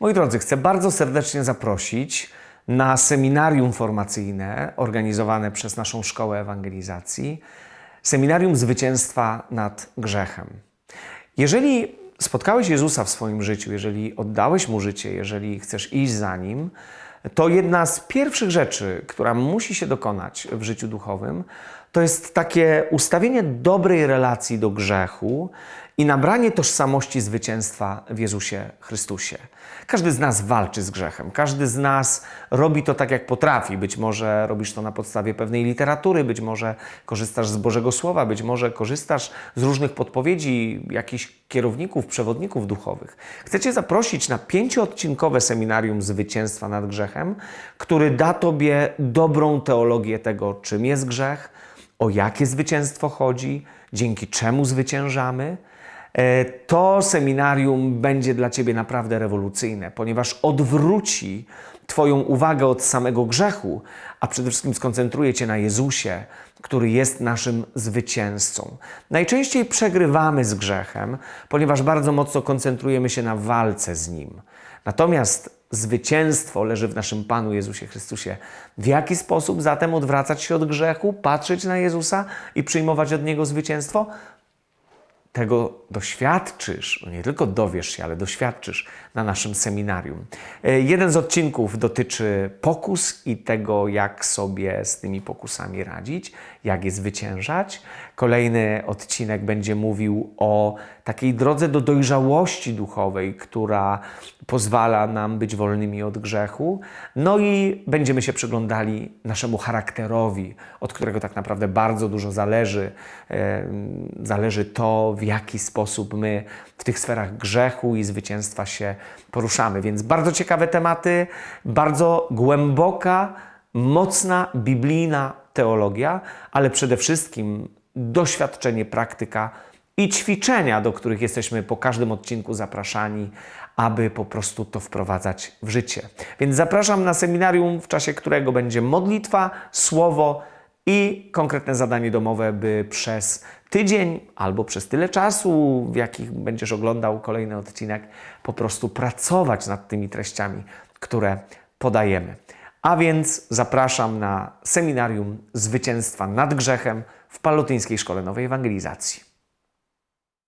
Moi drodzy, chcę bardzo serdecznie zaprosić na seminarium formacyjne organizowane przez naszą Szkołę Ewangelizacji. Seminarium Zwycięstwa nad Grzechem. Jeżeli spotkałeś Jezusa w swoim życiu, jeżeli oddałeś Mu życie, jeżeli chcesz iść za Nim, to jedna z pierwszych rzeczy, która musi się dokonać w życiu duchowym, to jest takie ustawienie dobrej relacji do grzechu i nabranie tożsamości zwycięstwa w Jezusie Chrystusie. Każdy z nas walczy z grzechem, każdy z nas robi to tak, jak potrafi. Być może robisz to na podstawie pewnej literatury, być może korzystasz z Bożego Słowa, być może korzystasz z różnych podpowiedzi jakichś kierowników, przewodników duchowych. Chcę Cię zaprosić na pięcioodcinkowe seminarium Zwycięstwa nad Grzechem, który da Tobie dobrą teologię tego, czym jest grzech, o jakie zwycięstwo chodzi, dzięki czemu zwyciężamy. E, To seminarium będzie dla Ciebie naprawdę rewolucyjne, ponieważ odwróci Twoją uwagę od samego grzechu, a przede wszystkim skoncentruje Cię na Jezusie, który jest naszym zwycięzcą. Najczęściej przegrywamy z grzechem, ponieważ bardzo mocno koncentrujemy się na walce z nim. Natomiast zwycięstwo leży w naszym Panu Jezusie Chrystusie. W jaki sposób zatem odwracać się od grzechu, patrzeć na Jezusa i przyjmować od Niego zwycięstwo? tego doświadczysz, no nie tylko dowiesz się, ale doświadczysz na naszym seminarium. E, Jeden z odcinków dotyczy pokus i tego, jak sobie z tymi pokusami radzić, jak je zwyciężać. Kolejny odcinek będzie mówił o takiej drodze do dojrzałości duchowej, która pozwala nam być wolnymi od grzechu. No i będziemy się przyglądali naszemu charakterowi, od którego tak naprawdę bardzo dużo zależy. Zależy to, w jaki sposób my w tych sferach grzechu i zwycięstwa się poruszamy. Więc bardzo ciekawe tematy, bardzo głęboka, mocna biblijna teologia, ale przede wszystkim doświadczenie, praktyka i ćwiczenia, do których jesteśmy po każdym odcinku zapraszani, aby po prostu to wprowadzać w życie. Więc zapraszam na seminarium, w czasie którego będzie modlitwa, słowo i konkretne zadanie domowe, by przez tydzień albo przez tyle czasu, w jakich będziesz oglądał kolejny odcinek, po prostu pracować nad tymi treściami, które podajemy. A więc zapraszam na seminarium Zwycięstwa nad Grzechem w Palotyńskiej Szkole Nowej Ewangelizacji.